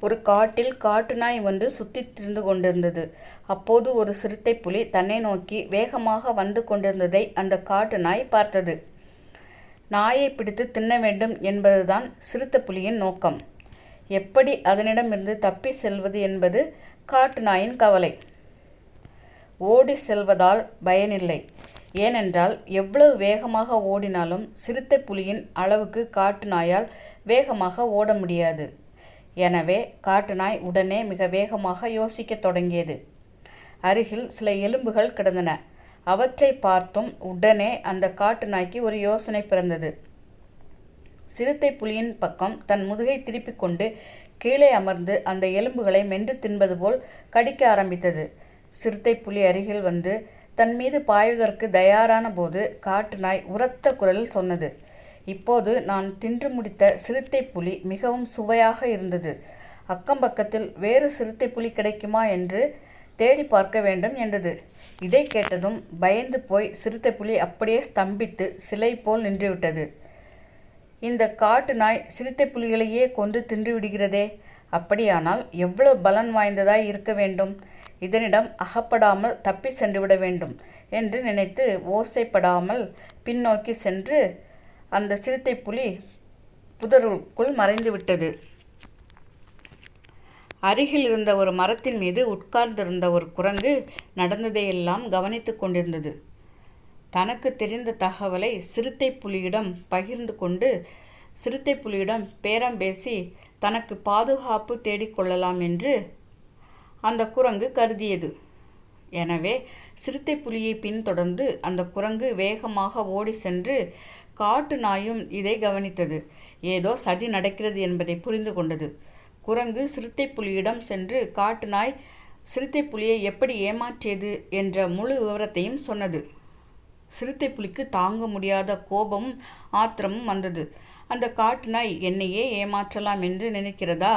ஒரு காட்டில் காட்டு நாய் ஒன்று சுத்தி திரிந்து கொண்டிருந்தது. அப்போது ஒரு சிறுத்தை புலி தன்னை நோக்கி வேகமாக வந்து கொண்டிருந்ததை அந்த காட்டு நாய் பார்த்தது. நாயைப் பிடித்து தின்ன வேண்டும் என்பதுதான் சிறுத்தை புலியின் நோக்கம். எப்படி அதனிடமிருந்து தப்பி செல்வது என்பது காட்டு நாயின் கவலை. ஓடிச் செல்வதால் பயனில்லை. ஏனென்றால் எவ்வளவு வேகமாக ஓடினாலும் சிறுத்தை புலியின் அளவுக்கு காட்டு நாயால் வேகமாக ஓட முடியாது. எனவே காட்டு நாய் உடனே மிக வேகமாக யோசிக்கத் தொடங்கியது. அருகில் சில எலும்புகள் கிடந்தன. அவற்றை பார்த்தும் உடனே அந்த காட்டு நாய்க்கு ஒரு யோசனை பிறந்தது. சிறுத்தை புலியின் பக்கம் தன் முதுகை திருப்பிக் கொண்டு கீழே அமர்ந்து அந்த எலும்புகளை மென்று தின்பது போல் கடிக்க ஆரம்பித்தது. சிறுத்தை புலி அருகில் வந்து தன் மீது பாய்வதற்கு தயாரான போது காட்டு நாய் உரத்த குரலில் சொன்னது இப்போது நான் தின்று முடித்த சிறுத்தை புலி மிகவும் சுவையாக இருந்தது. அக்கம் பக்கத்தில் வேறு சிறுத்தை புலி கிடைக்குமா என்று தேடி பார்க்க வேண்டும் என்றது. இதைக் கேட்டதும் பயந்து போய் சிறுத்தை புலி அப்படியே ஸ்தம்பித்து சிலை போல் நின்றுவிட்டது. இந்த காட்டு நாய் சிறுத்தை புலிகளையே கொன்று தின்றுவிடுகிறதே. அப்படியானால் எவ்வளவு பலன் வாய்ந்ததாய் இருக்க வேண்டும். இதனிடம் அகப்படாமல் தப்பிச் சென்றுவிட வேண்டும் என்று நினைத்து ஓசைப்படாமல் பின்னோக்கி சென்று அந்த சிறுத்தை புலி புதருக்குள் மறைந்துவிட்டது. அருகில் இருந்த ஒரு மரத்தின் மீது உட்கார்ந்திருந்த ஒரு குரங்கு நடந்ததையெல்லாம் கவனித்து கொண்டிருந்தது. தனக்கு தெரிந்த தகவலை சிறுத்தை புலியிடம் பகிர்ந்து கொண்டு சிறுத்தை புலியிடம் பேரம் பேசி தனக்கு பாதுகாப்பு தேடிக்கொள்ளலாம் என்று அந்த குரங்கு கருதியது. எனவே சிறுத்தை புலியை பின்தொடர்ந்து அந்த குரங்கு வேகமாக ஓடிச் சென்று காட்டு நாயும் இதை கவனித்தது. ஏதோ சதி நடக்கிறது என்பதை புரிந்து கொண்டது. குரங்கு சிறுத்தை புலியிடம் சென்று காட்டு நாய் சிறுத்தை புலியை எப்படி ஏமாற்றியது என்ற முழு விவரத்தையும் சொன்னது. சிறுத்தை புலிக்கு தாங்க முடியாத கோபமும் ஆத்திரமும் வந்தது. அந்த காட்டு நாய் என்னையே ஏமாற்றலாம் என்று நினைக்கிறதா?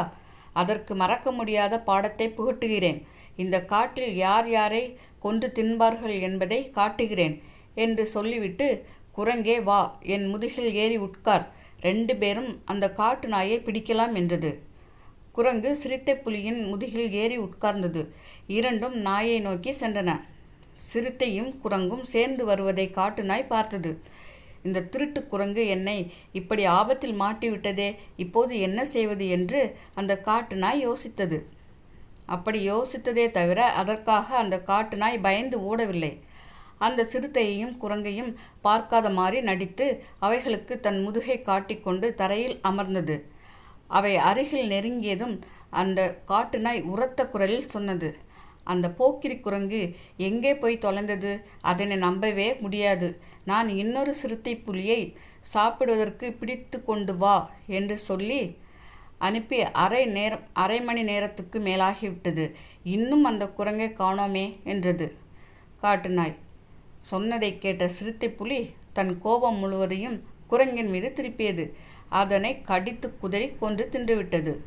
அதற்கு மறக்க முடியாத பாடத்தை புகட்டுகிறேன். இந்த காட்டில் யார் யாரை கொன்று தின்பார்கள் என்பதை காட்டுகிறேன் என்று சொல்லிவிட்டு குரங்கே வா என் முதுகில் ஏறி உட்கார் ரெண்டு பேரும் அந்த காட்டு நாயை பிடிக்கலாம் என்றது. குரங்கு சிறுத்தை புலியின் முதுகில் ஏறி உட்கார்ந்தது. இரண்டும் நாயை நோக்கி சென்றன. சிறுத்தையும் குரங்கும் சேர்ந்து வருவதை காட்டு நாய் பார்த்தது. இந்த திருட்டு குரங்கு என்னை இப்படி ஆபத்தில் மாட்டிவிட்டதே இப்போது என்ன செய்வது என்று அந்த காட்டு நாய் யோசித்தது. அப்படி யோசித்ததே தவிர அதற்காக அந்த காட்டு நாய் பயந்து ஓடவில்லை. அந்த சிறுத்தையையும் குரங்கையும் பார்க்காத மாதிரி நடித்து அவைகளுக்கு தன் முதுகை காட்டிக்கொண்டு தரையில் அமர்ந்தது. அவை அருகில் நெருங்கியதும் அந்த காட்டு நாய் உரத்த குரலில் சொன்னது அந்த போக்கிரி குரங்கு எங்கே போய் தொலைந்தது? அதனை நம்பவே முடியாது. நான் இன்னொரு சிறுத்தை புலியை சாப்பிடுவதற்கு பிடித்து கொண்டு வா என்று சொல்லி அனுப்பி அரை நேரம் அரை மணி நேரத்துக்கு மேலாகிவிட்டது. இன்னும் அந்த குரங்கை காணோமே என்றது காட்டு நாய். சொன்னதைக் கேட்ட சிறுத்தை புலி தன் கோபம் முழுவதையும் குரங்கின் மீது திருப்பியது. அதனை கடித்துக் குதறிக் கொன்று தின்றுவிட்டது.